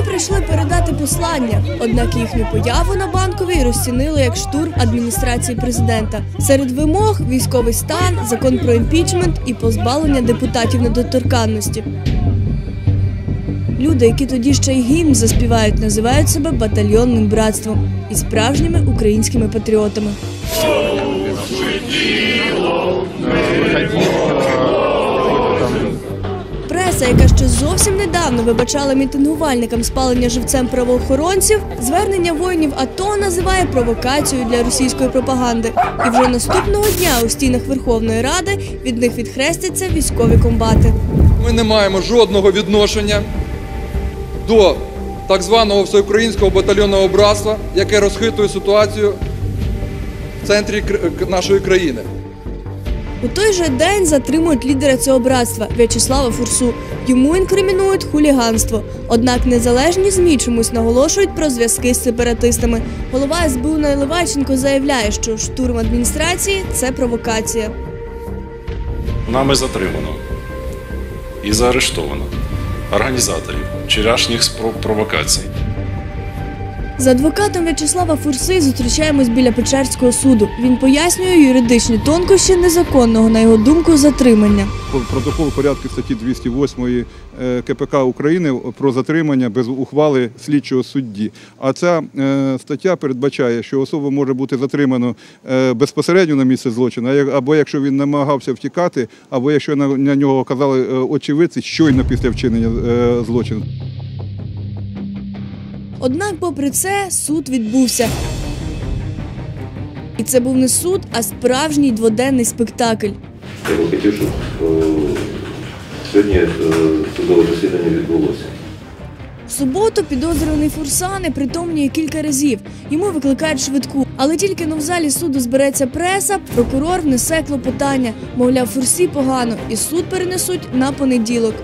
Вони прийшли передати послання, однак їхню появу на банковій розцінили як штурм адміністрації президента. Серед вимог військовий стан, закон про імпічмент і позбавлення депутатів недоторканності. Люди, які тоді ще й гімн заспівають, називають себе батальйонним братством і справжніми українськими патріотами. Преса, яка ще зовсім недавно вибачала мітингувальникам спалення живцем правоохоронців, звернення воїнів АТО називає провокацією для російської пропаганди. І вже наступного дня у стінах Верховної Ради від них відхрестяться військові комбати. Ми не маємо жодного відношення до так званого всеукраїнського батальйонного братства, яке розхитує ситуацію в центрі нашої країни. У той же день затримують лідера цього братства В'ячеслава Фурсу. Йому інкримінують хуліганство. Однак незалежні змі чомусь наголошують про зв'язки з сепаратистами. Голова СБУ Наливайченко заявляє, що штурм адміністрації це провокація. Нами затримано і заарештовано організаторів вчорашніх спроб провокацій. З адвокатом В'ячеслава Фурси зустрічаємось біля Печерського суду. Він пояснює юридичні тонкощі незаконного, на його думку, затримання. Протокол порядку статті 208 е, КПК України про затримання без ухвали слідчого судді. А ця е, стаття передбачає, що особа може бути затримана е, безпосередньо на місце злочину, або якщо він намагався втікати, або якщо на, нього оказали е, очевидці щойно після вчинення злочину. Однак, попри це, суд відбувся. І це був не суд, а справжній дводенний спектакль. Я би хотів, щоб сьогодні е, судове засідання відбулося. В суботу підозрюваний Фурса непритомнює кілька разів. Йому викликають швидку. Але тільки но в залі суду збереться преса, прокурор внесе клопотання. Мовляв, Фурсі погано, і суд перенесуть на понеділок.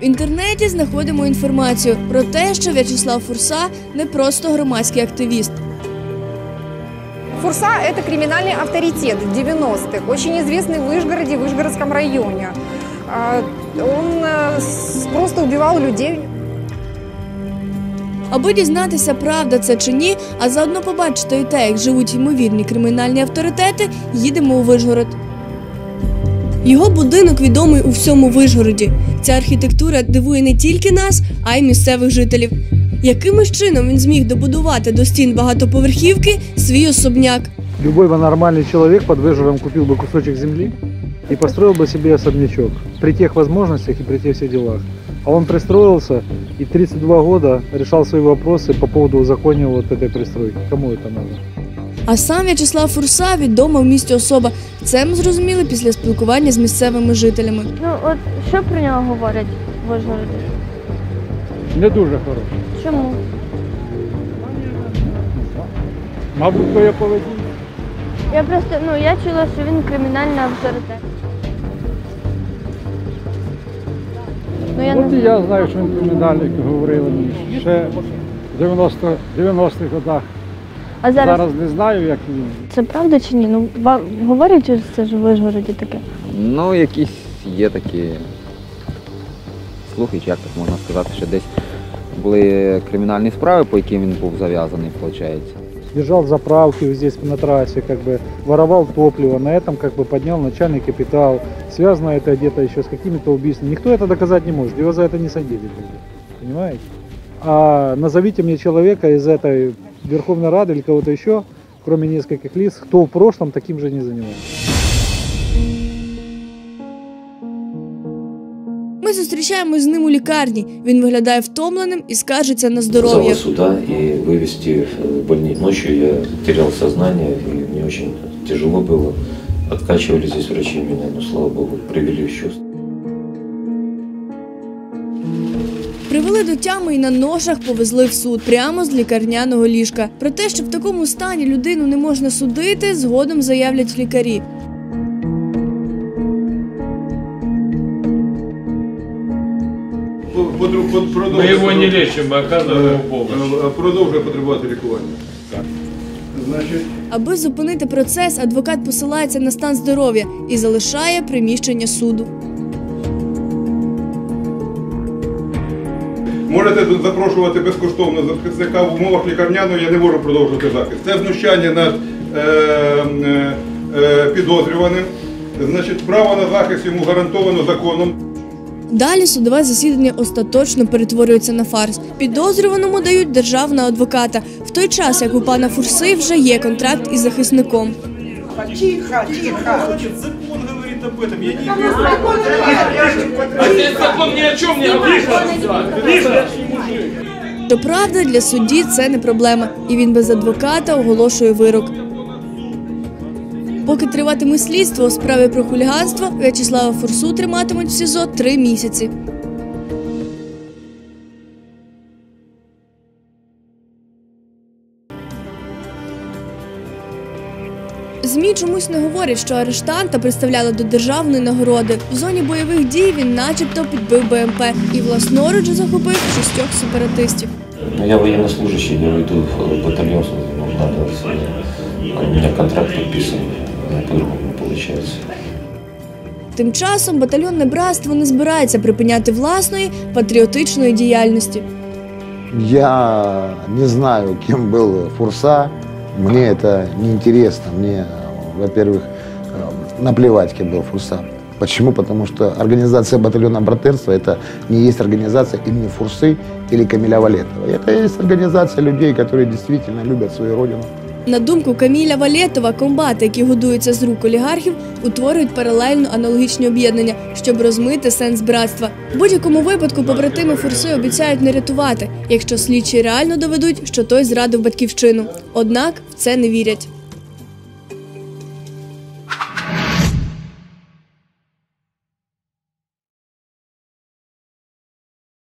В інтернеті знаходимо інформацію про те, що В'ячеслав Фурса не просто громадський активіст. Фурса – это криминальный авторитет 90-х, очень известный в Вышгороде, в Вышгородском районе. А, Он э, с- просто убивал людей. Аби дізнатися, правда це чи ні, а заодно побачити і те, як живуть ймовірні кримінальні авторитети, їдемо у Вишгород. Його будинок відомий у всьому Вишгороді. Ця архітектура дивує не тільки нас, а й місцевих жителів. Якимось чином він зміг добудувати до стін багатоповерхівки свій особняк. Любой бы нормальный человек под Выжером купил бы кусочек земли и построил бы себе особнячок при тех возможностях и при тех всех делах. А он пристроился и 32 года решал свои вопросы по поводу узаконения вот этой пристройки. Кому это надо? А сам В'ячеслав Фурса відома в місті особа. Це ми зрозуміли після спілкування з місцевими жителями. Ну, от що про нього говорять в Ужгороді? Не дуже хороший. Чому? Мабуть, твоє поведінка. Я просто, ну, я чула, що він кримінальний авторитет. Ну, я От і знаю. я знаю, що інкримінальник говорили мені ще в 90 90-х годах. А зараз, Зараз не знаю, як він. це правда чи ні? Ну, вам говорять, що це ж в Ужгороді таке? Ну, якісь є такі слухи, чи як так можна сказати, що десь були кримінальні справи, по яким він був зав'язаний, виходить. Держал заправки вот здесь на трассе, как бы воровал топливо, на этом как бы поднял начальный капитал. Связано это где-то еще с какими-то убийствами. Никто это доказать не может, его за это не садили. Понимаете? А назовите мне человека из этой Верховной Рады или кого-то еще, кроме нескольких лиц, кто в прошлом таким же не занимался. Ми зустрічаємось з ним у лікарні. Він виглядає втомленим і скаржиться на здоров'я. суда и вывести в больницу. Ночью я терял сознание, и мне очень тяжело было. Откачивали здесь врачи меня, но, слава богу, привели в чувство. Привели до тями і на ношах повезли в суд прямо з лікарняного ліжка. Про те, що в такому стані людину не можна судити, згодом заявлять лікарі. Мы его не лечим, мы оказываем ему помощь. Продовжує потребувати лікування. Аби зупинити процес, адвокат посилається на стан здоров'я і залишає приміщення суду. Можете запрошувати безкоштовно захисника в умовах лікарняної, я не можу продовжувати захист. Це знущання над е, е, е, підозрюваним. Значить, право на захист йому гарантовано законом. Далі судове засідання остаточно перетворюється на фарс. Підозрюваному дають державного адвоката, в той час як у пана Фурси вже є контракт із захисником. Тихо, тихо. Закон говорит об этом. Я не здесь закон ни о чем не говорит. Щоправда, для судді це не проблема, і він без адвоката оголошує вирок. Поки триватиме слідство у справі про хуліганство, В'ячеслава Фурсу триматимуть в СІЗО три місяці. ЗМІ чомусь не говорять, що арештанта представляли до державної нагороди. В зоні бойових дій він начебто підбив БМП і власноруч захопив шістьох сепаратистів. Ну, я военнослужащий, я иду в э, у меня контракт подписан, э, по-другому не получается. Тим часом батальйонне братство не збирається припиняти власної патріотичної діяльності. Я не знаю, кем был Фурса. Мне это неинтересно. Мне, во-первых, э, наплевать, кем был Фурса. Почему? Потому что организация батальона братерства это не есть организация имени Фурсы или Камиля Валетова. Это есть организация людей, которые действительно любят свою родину. На думку Каміля Валєтова, комбати, які годуються з рук олігархів, утворюють паралельно аналогічні об'єднання, щоб розмити сенс братства. В будь-якому випадку побратими Фурси обіцяють не рятувати, якщо слідчі реально доведуть, що той зрадив батьківщину. Однак в це не вірять.